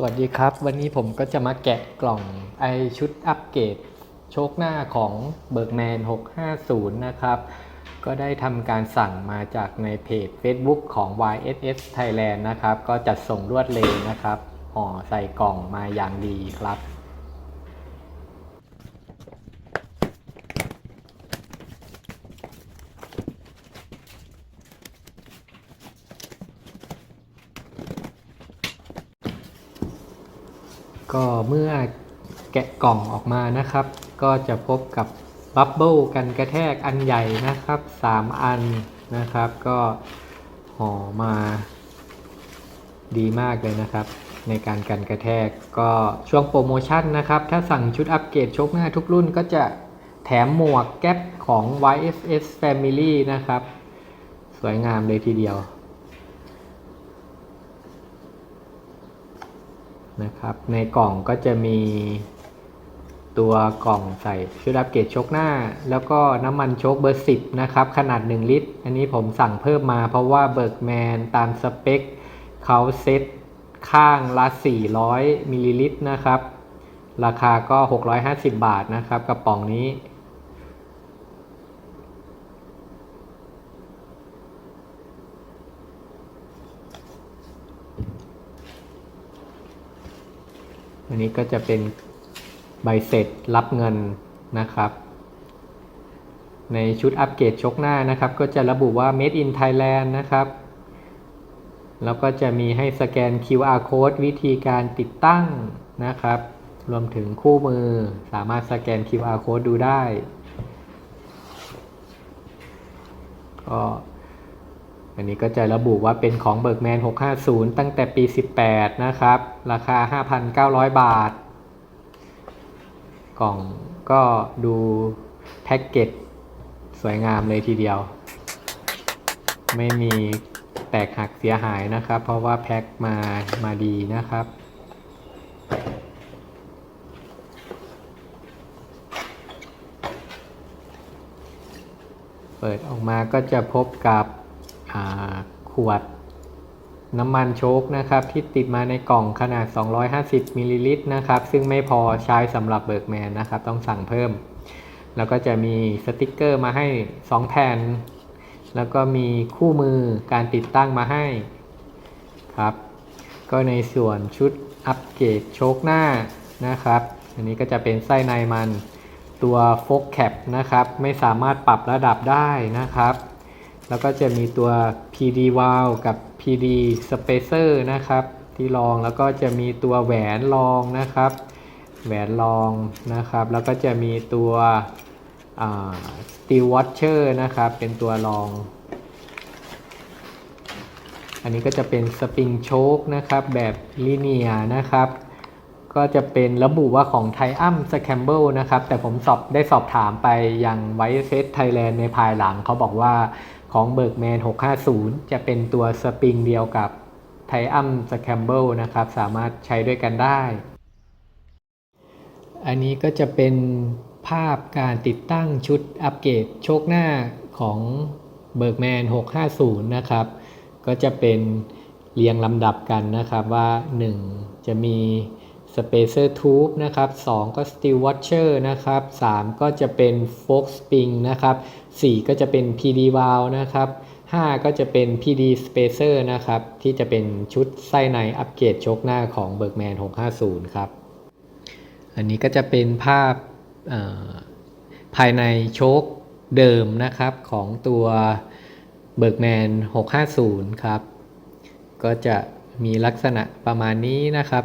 สวัสดีครับ วันนี้ผมก็จะมาแกะกล่องไอชุดอัปเกรดโชคหน้าของเบิร์กแมน650 นะครับ ก็ได้ทำการสั่งมาจากในเพจ Facebook ของ YSS Thailand นะครับ ก็จัดส่งรวดเร็วนะครับ ห่อใส่กล่องมาอย่างดีครับ ก็เมื่อแกะกล่องออกมานะครับ ก็จะพบกับบับเบิลกันกระแทกอันใหญ่นะครับ 3 อันนะครับ ก็ห่อมาดีมากเลยนะครับ ในการกันกระแทกก็ช่วงโปรโมชั่นนะครับ ถ้าสั่งชุดอัปเกรดชกหน้าทุกรุ่นก็จะแถมหมวกแก๊ปของ YFS Family นะครับ สวยงามเลยทีเดียว นะครับ ในกล่องก็จะมีตัวกล่องใส่ชุดอัปเกรดชกหน้า แล้วก็น้ำมันชคเบอร์ 10 นะครับ ขนาด 1 ลิตร อันนี้ผมสั่งเพิ่มมาเพราะว่าเบิร์กแมนตามสเปคเขาเซ็ตข้างละ 400มิลลิลิตรนะครับ ราคาก็ 650 บาทนะครับกระป๋องนี้ อันนี้ก็จะเป็นใบเสร็จรับเงินนะครับ ในชุดอัปเกรดชกหน้านะครับ ก็จะระบุว่า made in Thailand นะครับ แล้วก็จะมีให้สแกน QR code วิธีการติดตั้งนะครับ รวมถึงคู่มือสามารถสแกน QR code ดูได้ ก็ อันนี้ก็จะระบุว่าเป็นของเบิร์กแมน650 ตั้งแต่ปี 18 นะครับ ราคา 5,900 บาท กล่องก็ดูแพ็กเกจสวยงามเลยทีเดียว ไม่มีแตกหักเสียหายนะครับ เพราะว่าแพ็คมามาดีนะครับเปิดออกมาก็จะพบกับ ขวดน้ำมันโชคนะครับ ที่ติดมาในกล่องขนาด 250มิลลิลิตรนะครับ ซึ่งไม่พอใช้สำหรับเบิร์กแมนนะครับ ต้องสั่งเพิ่ม แล้วก็จะมีสติกเกอร์มาให้ 2 แผ่น แล้วก็มีคู่มือการติดตั้งมาให้ครับ ก็ในส่วนชุดอัปเกรดโชคหน้านะครับ อันนี้ก็จะเป็นไส้ในมันตัวโฟกแคปนะครับ ไม่สามารถปรับระดับได้นะครับ แล้วก็จะมีตัว PD valve กับ PD spacer นะครับ ที่รองแล้วก็จะมีตัวแหวนรองนะครับ แหวนรองนะครับ แล้วก็จะมีตัว steel washer นะครับ เป็นตัวรอง อันนี้ก็จะเป็นสปริงโชคนะครับ แบบลีเนียนะครับ ก็จะเป็นระบุว่าของไทอัมสแคมเบิลนะครับ แต่ผมสอบได้สอบถามไปยังไวเซตไทยแลนด์ในภายหลังเขาบอกว่า ของเบิร์กแมน650 จะเป็นตัวสปริงเดียวกับไทอัมสแคมเบิลนะครับ สามารถใช้ด้วยกันได้ อันนี้ก็จะเป็นภาพการติดตั้งชุดอัปเกรดโชคหน้าของเบิร์กแมน650 นะครับ ก็จะเป็นเรียงลำดับกันนะครับว่า 1 จะมี Spacer Tube นะครับ 2 ก็ Steel Washer นะครับ 3 ก็จะเป็น Fork Spring นะครับ 4 ก็จะเป็น PD Valve นะครับ 5 ก็จะเป็น PD Spacer นะครับ ที่จะเป็นชุดไส้ในอัปเกรดโชคหน้าของ Bergman 650 ครับ อันนี้ก็จะเป็นภาพภายในโชคเดิมนะครับของตัว Bergman 650 ครับ ก็จะมีลักษณะประมาณนี้นะครับ